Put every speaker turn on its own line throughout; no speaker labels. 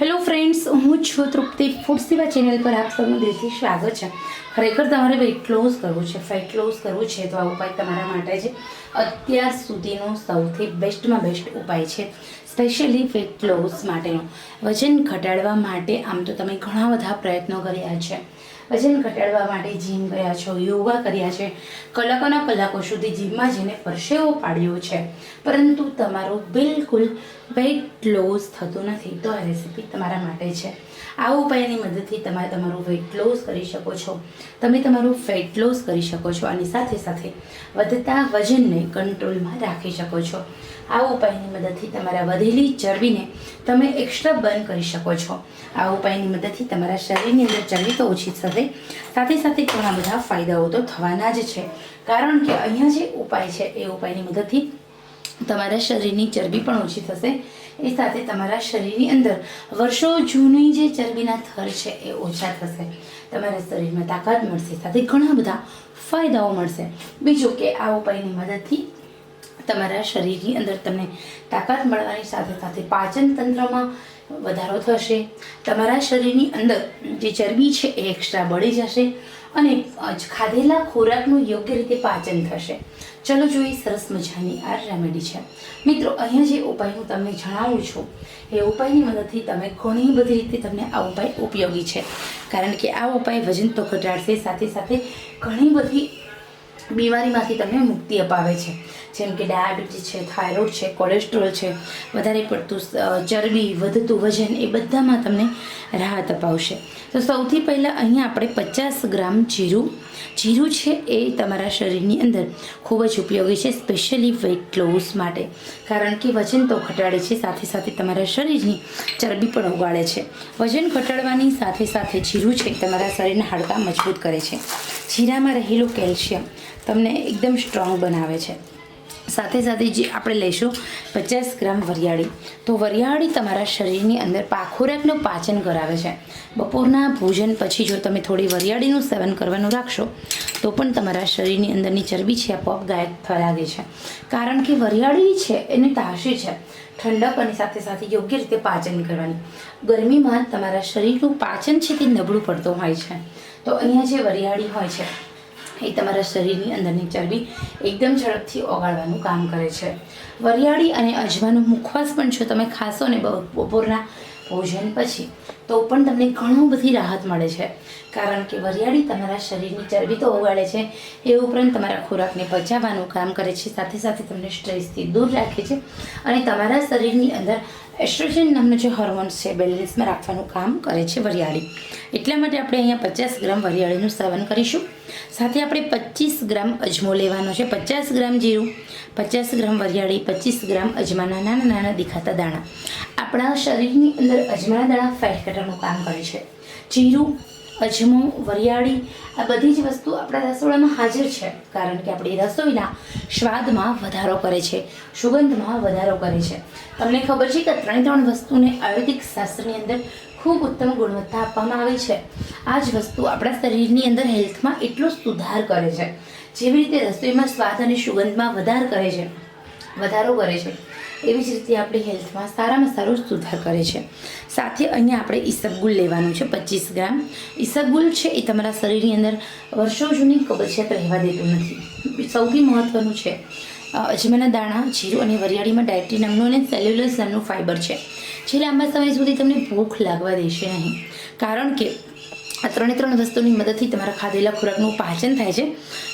Hello friends હું છું તૃપ્તિ food સેવા ચેનલ પર આપ સૌનું દિલથી સ્વાગત છે. ખરેખર તમારે વેટ લોસ કરવું છે ફેટ લોસ કરવું છે, તો આ ઉપાય તમારા માટે છે. અત્યાર સુધીનો સૌથી બેસ્ટમાં બેસ્ટ ઉપાય છે સ્પેશિયલી ફેટ લોસ માટેનો. વજન ઘટાડવા માટે આમ તો તમે ઘણા બધા પ્રયત્નો કર્યા છે. વજન ઘટાડવા માટે જીમ ગયા છો, યોગા કર્યા છે. કલાકોના કલાકો સુધી જીમમાં જઈને પરસેવો પાડ્યો છે. પરંતુ તમારું બિલકુલ વેઇટ લોસ થતું નથી. તો આ રેસીપી તમારા માટે છે. આ ઉપાયની મદદથી તમે તમારું વેઇટ લોસ કરી શકો છો. તમે તમારું ફેટ લોસ કરી શકો છો. અને સાથે સાથે વધતા વજનને કંટ્રોલમાં રાખી શકો છો. આ ઉપાયની મદદથી તમારા વધેલી ચરબીને તમે એક્સ્ટ્રા બર્ન કરી શકો છો. આ ઉપાયની મદદથી તમારા શરીરની અંદર ચરબી તો ઓછી થશે. સાથે સાથે ઘણા બધા ફાયદાઓ તો થવાના જ છે. કારણ કે અહીંયા જે ઉપાય છે, એ ઉપાયની મદદથી તમારા શરીરની ચરબી પણ ઓછી થશે. એ સાથે તમારા શરીરની અંદર વર્ષો જૂની જે ચરબીના થર છે એ ઓછા થશે. તમારા શરીરમાં તાકાત મળશે, સાથે ઘણા બધા ફાયદાઓ મળશે. બીજું કે આ ઉપાયની મદદથી તમારા શરીરની અંદર તમને તાકાત મળવાની સાથે સાથે પાચન તંત્રમાં વધારો થશે. તમારા શરીરની અંદર જે ચરબી છે એ એક્સ્ટ્રા બળી જશે અને ખાધેલા ખોરાકનું યોગ્ય રીતે પાચન થશે. ચલો જોઈએ સરસ મજાની આ રેમેડી છે. મિત્રો, અહીંયા જે ઉપાય હું તમને જણાવું છું, એ ઉપાયની મદદથી તમે ઘણી બધી રીતે તમને આ ઉપાય ઉપયોગી છે. કારણ કે આ ઉપાય વજન તો ઘટાડશે, સાથે સાથે ઘણી બધી બીમારીમાંથી તમને મુક્તિ અપાવે છે. જેમ કે ડાયાબિટીસ છે, થાઇરોઇડ છે, કોલેસ્ટ્રોલ છે, વધારે પડતું ચરબી, વધતું વજન એ બધામાં તમને રાહત અપાવશે. તો સૌથી પહેલાં અહીંયા આપણે પચાસ ગ્રામ જીરું જીરું છે એ તમારા શરીરની અંદર ખૂબ જ ઉપયોગી છે, સ્પેશિયલી વેઇટ લોસ માટે. કારણ કે વજન તો ઘટાડે છે, સાથે સાથે તમારા શરીરની ચરબી પણ ઉગાડે છે. વજન ઘટાડવાની સાથે સાથે જીરું છે તમારા શરીરના હાડકાં મજબૂત કરે છે. જીરામાં રહેલું કેલ્શિયમ તમને એકદમ સ્ટ્રોંગ બનાવે છે. સાથે સાથે જે આપણે લઈશું પચાસ ગ્રામ વરિયાળી. તો વરિયાળી તમારા શરીરની અંદર પાખોરાકનું પાચન કરાવે છે. બપોરના ભોજન પછી જો તમે થોડી વરિયાળીનું સેવન કરવાનું રાખશો, તો પણ તમારા શરીરની અંદરની ચરબી છે, આપોઆપ ગાયબ થવા લાગે છે. કારણ કે વરિયાળી છે, એની તાસી છે. ઠંડક અને સાથે સાથે યોગ્ય રીતે પાચન કરવાની. ગરમીમાં તમારા શરીરનું પાચન છે તે નબળું પડતું હોય છે. તો અહીંયા જે વરિયાળી હોય છે એ તમારા શરીરની અંદરની ચરબી એકદમ ઝડપથી ઓગાળવાનું કામ કરે છે. વરિયાળી અને અજમાનો મુખવાસ પણ જો તમે ખાશો ને બપોરના ભોજન પછી, તો પણ તમને ઘણું બધી રાહત મળે છે. કારણ કે વરિયાળી તમારા શરીરની ચરબી તો ઓગાળે છે. એ ઉપરાંત તમારા ખોરાકને પચાવવાનું કામ કરે છે. સાથે સાથે તમને સ્ટ્રેસથી દૂર રાખે છે. અને તમારા શરીરની અંદર એસ્ટ્રોજન નામનો જે હોર્મોન્સ છે, બેલેન્સમાં રાખવાનું કામ કરે છે વરિયાળી. એટલા માટે આપણે અહીંયા પચાસ ગ્રામ વરિયાળીનું સેવન કરીશું. સાથે આપણે પચીસ ગ્રામ અજમો લેવાનો છે. પચાસ ગ્રામ જીરું, પચાસ ગ્રામ વરિયાળી, પચીસ ગ્રામ અજમાના નાના નાના દેખાતા દાણા. આપણા શરીરની અંદર અજમાના દાણા ફેટ કટરનું કામ કરે છે. જીરું અજમો, વરિયાળી, આ બધી જ વસ્તુ આપણા રસોડામાં હાજર છે, કારણ કે આપણી રસોઈના સ્વાદમાં વધારો કરે છે, સુગંધમાં વધારો કરે છે. તમને ખબર છે કે ત્રણે ત્રણ વસ્તુને આયુર્વેદિક શાસ્ત્રની અંદર ખૂબ ઉત્તમ ગુણવત્તા આપવામાં આવી છે. આ જ વસ્તુ આપણા શરીરની અંદર હેલ્થમાં એટલો સુધાર કરે છે. જેવી રીતે રસોઈમાં સ્વાદ અને સુગંધમાં વધાર કરે છે, વધારો કરે છે. એવી જ રીતે આપણી હેલ્થમાં સારામાં સારો સુધાર કરે છે. સાથે અહીંયા આપણે ઈસબગુલ લેવાનું છે, પચીસ ગ્રામ. ઈસબગુલ છે એ તમારા શરીરની અંદર વર્ષો જૂની કબજિયાત રહેવા દેતું નથી. સૌથી મહત્ત્વનું છે અજમાના દાણા, જીરું અને વરિયાળીમાં ડાયટ્રી નામનું અને સેલ્યુલસ નામનું ફાઇબર છે. જે લાંબા સમય સુધી તમને ભૂખ લાગવા દેશે નહીં. કારણ કે આ ત્રણે ત્રણ વસ્તુની મદદથી તમારા ખાધેલા ખોરાકનું પાચન થાય છે.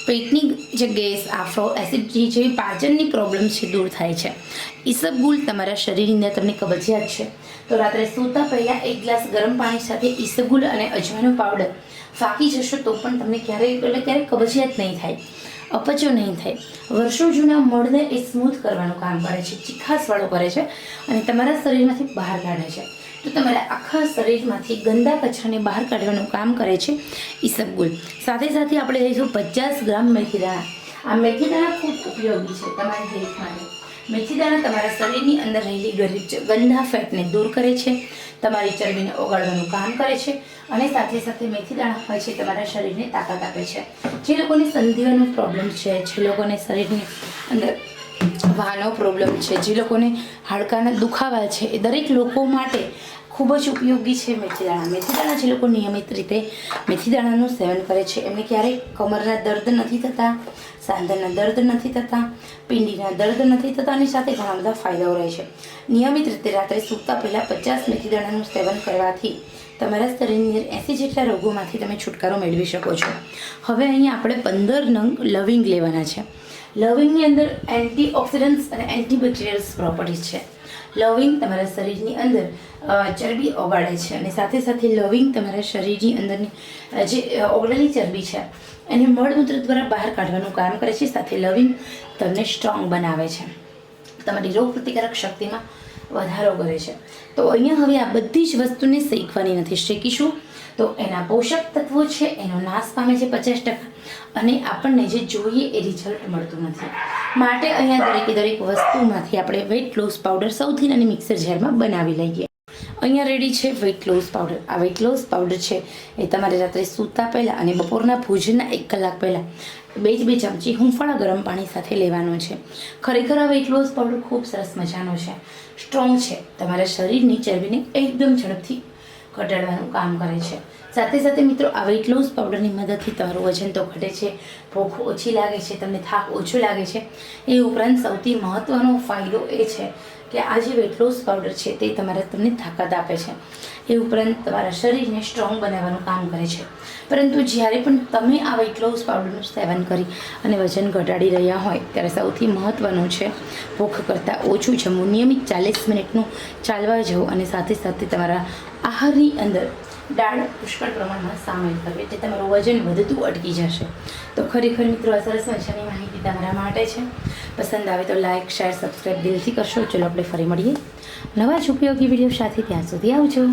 પેટની જે ગેસ આફ્રો એસિડિટી જેવી પાચનની પ્રોબ્લેમ છે, દૂર થાય છે. ઈસબગુલ તમારા શરીરની અંદર તમને કબજિયાત છે. તો રાત્રે સૂતા પહેલાં એક ગ્લાસ ગરમ પાણી સાથે ઈસબગુલ અને અજમાનો પાવડર ફાંકી જશો તો પણ તમને ક્યારેય, એટલે ક્યારેય કબજિયાત નહીં થાય. અપચો નહીં થાય. વર્ષો જૂના મળને એ સ્મૂથ કરવાનું કામ કરે છે, ચીખાસવાળો કરે છે અને તમારા શરીરમાંથી બહાર કાઢે છે. તો તમારા આખા શરીરમાંથી ગંદા કચરાને બહાર કાઢવાનું કામ કરે છે ઈસબગુલ સાથે સાથે આપણે લઈશું પચાસ ગ્રામ મેથી દાણા. આ મેથી દાણા ખૂબ ઉપયોગી છે તમારી હેલ્થ માટે. મેથી દાણા તમારા શરીરની અંદર રહેલી ગરી- ગંદા ફેટને દૂર કરે છે. તમારી ચરબીને ઓગાળવાનું કામ કરે છે અને સાથે સાથે મેથી દાણા હોય છે, તમારા શરીરને તાકાત આપે છે. જે લોકોને સંધિઓનો પ્રોબ્લેમ છે, જે લોકોને શરીરની અંદર વાનો પ્રોબ્લેમ છે, જે લોકોને હાડકાના દુખાવા છે, એ દરેક લોકો માટે ખૂબ જ ઉપયોગી છે મેથી દાણા મેથી દાણા જે લોકો નિયમિત રીતે મેથી દાણાનું સેવન કરે છે, એમને ક્યારેય કમરના દર્દ નથી થતા, સાંધાના દર્દ નથી થતા, પિંડીના દર્દ નથી થતા અને સાથે ઘણા બધા ફાયદાઓ રહે છે. નિયમિત રીતે રાત્રે સૂતા પહેલાં પચાસ મેથી દાણાનું સેવન કરવાથી તમારા શરીરની અંદર એંસી જેટલા રોગોમાંથી તમે છુટકારો મેળવી શકો છો. હવે અહીંયા આપણે પંદર નંગ લવિંગ લેવાના છે. લવિંગની અંદર એન્ટી ઓક્સિડન્ટ્સ અને એન્ટીબેક્ટેરિયલ્સ પ્રોપર્ટીઝ છે. લવિંગ તમારા શરીરની અંદર ચરબી ઓગાળે છે અને સાથે સાથે લવિંગ તમારા શરીરની અંદરની જે ઓગળેલી ચરબી છે, એને મળમૂત્ર દ્વારા બહાર કાઢવાનું કામ કરે છે, સાથે લવિંગ તમને સ્ટ્રોંગ બનાવે છે. તમારી રોગ પ્રતિકારક શક્તિમાં વધારો કરે છે. તો અહીંયા હવે આ બધી જ વસ્તુને શીખવાની નથી, શીખીશું. તો એના પોષક તત્વો છે, એનો નાશ પામે છે પચાસ ટકા. અને આપણને જે જોઈએ એ રિઝલ્ટ મળતું નથી. માટે અહીંયા દરેકે દરેક વસ્તુમાંથી આપણે વેઇટ લોસ પાવડર સૌથી નાની મિક્સર જારમાં બનાવી લઈએ. અહીંયા રેડી છે વેઇટ લોસ પાવડર આ વેઇટ લોસ પાવડર છે એ તમારે રાત્રે સૂતા પહેલાં અને બપોરના ભોજનના એક કલાક પહેલાં બે જ બે ચમચી હુંફાળા ગરમ પાણી સાથે લેવાનો છે. ખરેખર આ વેઇટ લોસ પાવડર ખૂબ સરસ મજાનો છે. સ્ટ્રોંગ છે. તમારા શરીરની ચરબીને એકદમ ઝડપથી ઘટાડવાનું કામ કરે છે. સાથે સાથે મિત્રો, આ વેટ લોસ પાવડરની મદદથી તમારું વજન તો ઘટે છે. ભૂખ ઓછી લાગે છે, તમને થાક ઓછો લાગે છે. એ ઉપરાંત સૌથી મહત્ત્વનો ફાયદો એ છે કે આ જે વેટ લોસ પાવડર છે તે તમારા તમને તાકાત આપે છે. એ ઉપરાંત તમારા શરીરને સ્ટ્રોંગ બનાવવાનું કામ કરે છે. પરંતુ જ્યારે પણ તમે આ વેટ લોસ પાવડરનું સેવન કરી અને વજન ઘટાડી રહ્યા હોય, ત્યારે સૌથી મહત્ત્વનું છે, ભૂખ કરતાં ઓછું જમવું. નિયમિત ચાલીસ મિનિટનું ચાલવા જવું અને સાથે સાથે તમારા આહારની અંદર દાળ પુષ્કળ પ્રમાણમાં સામેલ કરવી એટલે તમારું વજન વધતું અટકી જશે. તો ખરેખર મિત્રો, આ સરસ મજાની માહિતી તમારા માટે છે. પસંદ આવે તો લાઇક શેર સબસ્ક્રાઈબ દિલથી કરશો. ચલો આપણે ફરી મળીએ. નવા જ ઉપયોગી વીડિયો સાથે ત્યાં સુધી આવજો.